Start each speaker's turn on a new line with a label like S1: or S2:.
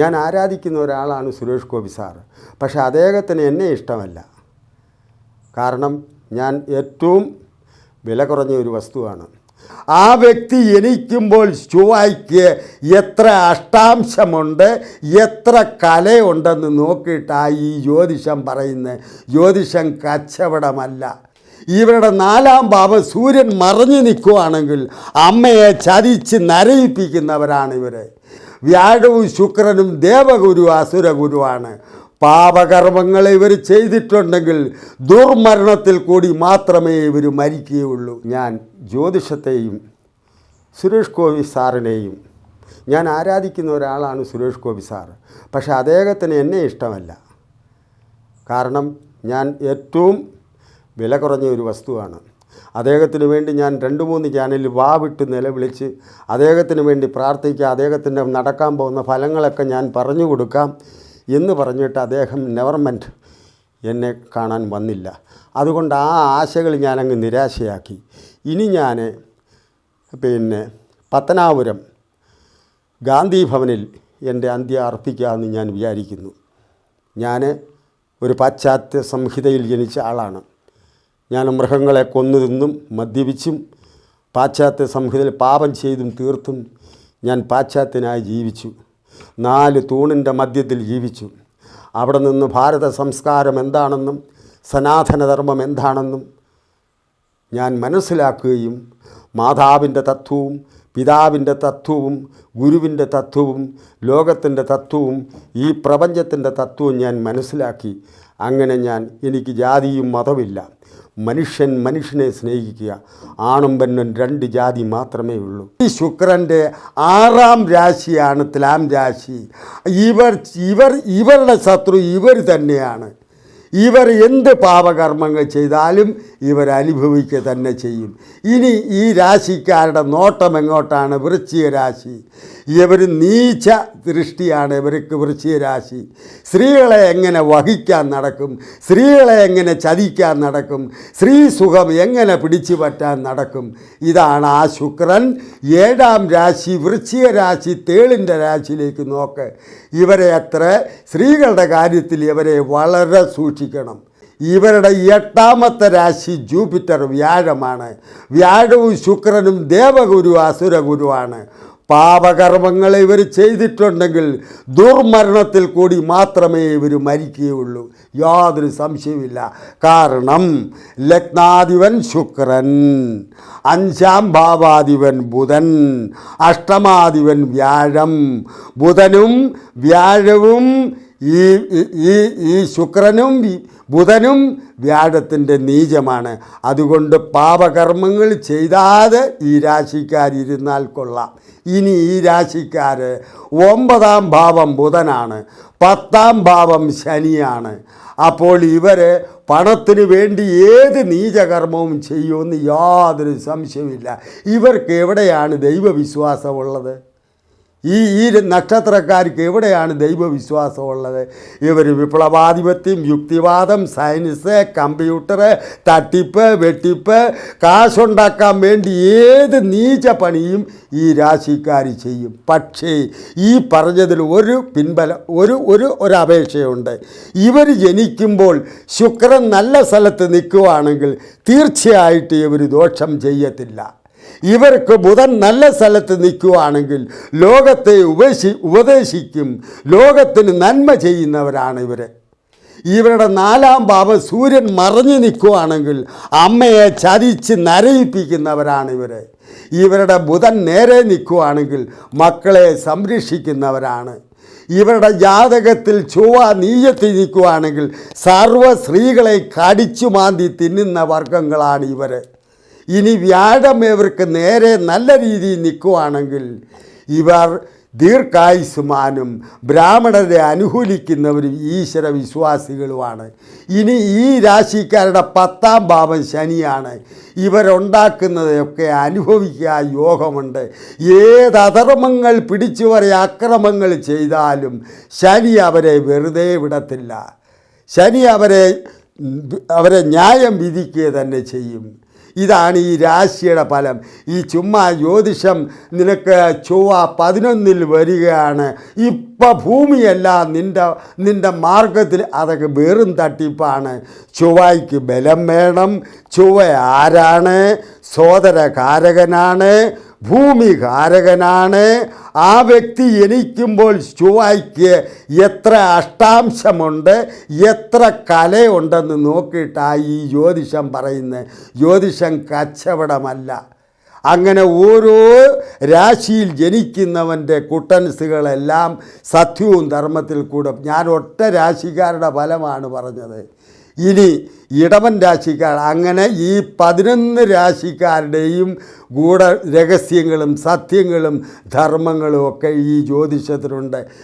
S1: ഞാൻ ആരാധിക്കുന്ന ഒരാളാണ് സുരേഷ് ഗോപി സാർ പക്ഷേ അദ്ദേഹത്തിന് എന്നെ ഇഷ്ടമല്ല. കാരണം ഞാൻ ഏറ്റവും വില കുറഞ്ഞ ഒരു വസ്തുവാണ്. ആ വ്യക്തി എനിക്കുമ്പോൾ ചൊവ്വയ്ക്ക് എത്ര അഷ്ടാംശമുണ്ട് എത്ര കലയുണ്ടെന്ന് നോക്കിയിട്ടാ ഈ ജ്യോതിഷം പറയുന്നത് ജ്യോതിഷം കച്ചവടമല്ല. ഇവരുടെ നാലാം ഭാവം സൂര്യൻ മറഞ്ഞു നിൽക്കുവാണെങ്കിൽ അമ്മയെ ചതിച്ച് നരയിപ്പിക്കുന്നവരാണ് വ്യാഴവും ശുക്രനും ദേവഗുരു അസുരഗുരുവാണ്. പാപകർമ്മങ്ങൾ ഇവർ ചെയ്തിട്ടുണ്ടെങ്കിൽ ദുർമരണത്തിൽ കൂടി മാത്രമേ ഇവർ മരിക്കുകയുള്ളൂ. ഞാൻ ജ്യോതിഷത്തെയും സുരേഷ് ഗോപി സാറിനെയും ഞാൻ ആരാധിക്കുന്ന ഒരാളാണ് സുരേഷ് ഗോപി സാർ പക്ഷേ അദ്ദേഹത്തിന് എന്നെ ഇഷ്ടമല്ല. കാരണം ഞാൻ ഏറ്റവും വില കുറഞ്ഞ ഒരു വസ്തുവാണ്. അദ്ദേഹത്തിന് വേണ്ടി ഞാൻ രണ്ട് മൂന്ന് ചാനലിൽ വാവിട്ട് നിലവിളിച്ച് അദ്ദേഹത്തിന് വേണ്ടി പ്രാർത്ഥിക്കുക അദ്ദേഹത്തിന്റെ നടക്കാൻ പോകുന്ന ഫലങ്ങളൊക്കെ ഞാൻ പറഞ്ഞു കൊടുക്കാം എന്ന് പറഞ്ഞിട്ട് അദ്ദേഹം നെവർമെന്റ് എന്നെ കാണാൻ വന്നില്ല. അതുകൊണ്ട് ആ ആശകൾ ഞാനങ്ങ് നിരാശയാക്കി. ഇനി ഞാൻ പിന്നെ പത്തനാപുരം ഗാന്ധി ഭവനിൽ എന്റെ അന്ത്യം അർപ്പിക്കാമെന്ന് ഞാൻ വിചാരിക്കുന്നു. ഞാൻ ഒരു പാശ്ചാത്യ സംഹിതയിൽ ജനിച്ച ആളാണ്. ഞാൻ മൃഗങ്ങളെ കൊന്നു തിന്നും മദ്യപിച്ചും പാശ്ചാത്യ സംഹിതയിൽ പാപം ചെയ്തും തീർത്തും ഞാൻ പാശ്ചാത്യനായി ജീവിച്ചു. നാല് തൂണിന്റെ മധ്യത്തിൽ ജീവിച്ചു. അവിടെ നിന്ന് ഭാരത സംസ്കാരം എന്താണെന്നും സനാതനധർമ്മം എന്താണെന്നും ഞാൻ മനസ്സിലാക്കുകയും മാതാവിന്റെ തത്വവും പിതാവിന്റെ തത്വവും ഗുരുവിന്റെ തത്വവും ലോകത്തിന്റെ തത്വവും ഈ പ്രപഞ്ചത്തിന്റെ തത്വവും ഞാൻ മനസ്സിലാക്കി. അങ്ങനെ ഞാൻ എനിക്ക് ജാതിയും മതമില്ല മനുഷ്യൻ മനുഷ്യനെ സ്നേഹിക്കുക. ആണും പെണ്ണും രണ്ട് ജാതി മാത്രമേ ഉള്ളൂ. ഈ ശുക്രന്റെ ആറാം രാശിയാണ് തുലാം രാശി. ഇവർ ഇവർ ഇവരുടെ ശത്രു ഇവർ തന്നെയാണ്. ഇവർ എന്ത് പാപകർമ്മങ്ങൾ ചെയ്താലും ഇവർ അനുഭവിക്കുക തന്നെ ചെയ്യും. ഇനി ഈ രാശിക്കാരുടെ നോട്ടം എങ്ങോട്ടാണ്? വൃശ്ചിക രാശി. ഇവർ നീച്ച ദൃഷ്ടിയാണ് ഇവർക്ക് വൃശ്ചിക രാശി സ്ത്രീകളെ എങ്ങനെ വഹിക്കാൻ നടക്കും? സ്ത്രീകളെ എങ്ങനെ ചതിക്കാൻ നടക്കും? സ്ത്രീ സുഖം എങ്ങനെ പിടിച്ചു പറ്റാൻ നടക്കും? ഇതാണ് ആ ശുക്രൻ. ഏഴാം രാശി വൃശ്ചിക രാശി തേളിന്റെ രാശിയിലേക്ക് നോക്ക്. ഇവരെ അത്ര സ്ത്രീകളുടെ കാര്യത്തിൽ ഇവരെ വളരെ സൂക്ഷിക്കണം. ഇവരുടെ എട്ടാമത്തെ രാശി ജൂപ്പിറ്റർ വ്യാഴമാണ്. വ്യാഴവും ശുക്രനും ദേവഗുരു അസുരഗുരുവാണ്. പാപകർമ്മങ്ങൾ ഇവർ ചെയ്തിട്ടുണ്ടെങ്കിൽ ദുർമരണത്തിൽ കൂടി മാത്രമേ ഇവർ മരിക്കുകയുള്ളൂ. യാതൊരു സംശയമില്ല കാരണം ലഗ്നാധിപൻ ശുക്രൻ അഞ്ചാം ഭാവാധിപൻ ബുധൻ അഷ്ടമാധിപൻ വ്യാഴം. ബുധനും വ്യാഴവും ഈ ഈ- ശുക്രനും ബുധനും വ്യാഴത്തിന്റെ നീചമാണ്. അതുകൊണ്ട് പാപകർമ്മങ്ങൾ ചെയ്താതെ ഈ രാശിക്കാരിരുന്നാൽ കൊള്ളാം. ഇനി ഈ രാശിക്കാർ ഒമ്പതാം ഭാവം ബുധനാണ്. പത്താം ഭാവം ശനിയാണ്. അപ്പോൾ ഇവർ പണത്തിന് വേണ്ടി ഏത് നീചകർമ്മവും ചെയ്യുമെന്ന് യാതൊരു സംശയമില്ല ഇവർക്ക് എവിടെയാണ് ദൈവവിശ്വാസമുള്ളത്? ഈ ഈ നക്ഷത്രക്കാർക്ക് എവിടെയാണ് ദൈവവിശ്വാസമുള്ളത്? ഇവർ വിപ്ലവാധിപത്യം യുക്തിവാദം സയൻസ് കമ്പ്യൂട്ടർ തട്ടിപ്പ് വെട്ടിപ്പ് കാശുണ്ടാക്കാൻ വേണ്ടി ഏത് നീച്ച പണിയും ഈ രാശിക്കാർ ചെയ്യും. പക്ഷേ ഈ പറഞ്ഞതിൽ ഒരു പിൻബല ഒരു ഒരു ഒരു അപേക്ഷയുണ്ട്. ഇവർ ജനിക്കുമ്പോൾ ശുക്രൻ നല്ല സ്ഥലത്ത് നിൽക്കുവാണെങ്കിൽ തീർച്ചയായിട്ടും ഇവർ ദോഷം ചെയ്യത്തില്ല. ഇവർക്ക് ബുധൻ നല്ല സ്ഥലത്ത് നിൽക്കുവാണെങ്കിൽ ലോകത്തെ ഉപേക്ഷി ഉപദേശിക്കും ലോകത്തിന് നന്മ ചെയ്യുന്നവരാണ് ഇവർ ഇവരുടെ നാലാം ഭാവം സൂര്യൻ മറഞ്ഞു നിൽക്കുവാണെങ്കിൽ അമ്മയെ ചതിച്ച് നരയിപ്പിക്കുന്നവരാണ് ഇവർ ഇവരുടെ ബുധൻ നേരെ നിൽക്കുവാണെങ്കിൽ മക്കളെ സംരക്ഷിക്കുന്നവരാണ്. ഇവരുടെ ജാതകത്തിൽ ചൊവ്വ നീയത്തി നിൽക്കുവാണെങ്കിൽ സർവ സ്ത്രീകളെ കടിച്ചു മാന്തി തിന്നുന്ന വർഗങ്ങളാണ് ഇവർ ഇനി വ്യാഴം ഇവർക്ക് നേരെ നല്ല രീതിയിൽ നിൽക്കുവാണെങ്കിൽ ഇവർ ദീർഘായുസുമാനും ബ്രാഹ്മണരെ അനുകൂലിക്കുന്നവരും ഈശ്വര വിശ്വാസികളുമാണ്. ഇനി ഈ രാശിക്കാരുടെ പത്താം ഭാവം ശനിയാണ്. ഇവരുണ്ടാക്കുന്നതൊക്കെ അനുഭവിക്കുക യോഗമുണ്ട്. ഏത് അധർമ്മങ്ങൾ പിടിച്ചു പറയ അക്രമങ്ങൾ ചെയ്താലും ശനി അവരെ വെറുതെ വിടത്തില്ല. ശനി അവരെ അവരെ ന്യായം വിധിക്കുക തന്നെ ചെയ്യും. ഇതാണ് ഈ രാശിയുടെ ഫലം. ഈ ചുമ്മാ ജ്യോതിഷം നിനക്ക് ചൊവ്വ പതിനൊന്നിൽ വരികയാണ്. ഇപ്പം ഭൂമിയല്ല നിന്റെ നിന്റെ മാർഗത്തിൽ അതൊക്കെ വെറും തട്ടിപ്പാണ്. ചൊവ്വയ്ക്ക് ബലം വേണം. ചൊവ്വ ആരാണ്? സോദരകാരകനാണ്. ഭൂമി കാരകനാണ് ആ വ്യക്തി എനിക്കുമ്പോൾ ചൊവ്വയ്ക്ക് എത്ര അഷ്ടാംശമുണ്ട് എത്ര കലയുണ്ടെന്ന് നോക്കിയിട്ടാ ഈ ജ്യോതിഷം പറയുന്നത്. ജ്യോതിഷം കച്ചവടമല്ല. അങ്ങനെ ഓരോ രാശിയിൽ ജനിക്കുന്നവന്റെ കുട്ടൻസുകളെല്ലാം സത്യവും ധർമ്മത്തിൽ കൂടും. ഞാൻ ഒറ്റ രാശിക്കാരുടെ ഫലമാണ് പറഞ്ഞത്. ഇനി ഇടവൻ രാശിക്കാർ അങ്ങനെ ഈ പതിനൊന്ന് രാശിക്കാരുടെയും ഗൂഢ രഹസ്യങ്ങളും സത്യങ്ങളും ധർമ്മങ്ങളും ഒക്കെ ഈ ജ്യോതിഷത്തിലുണ്ട്.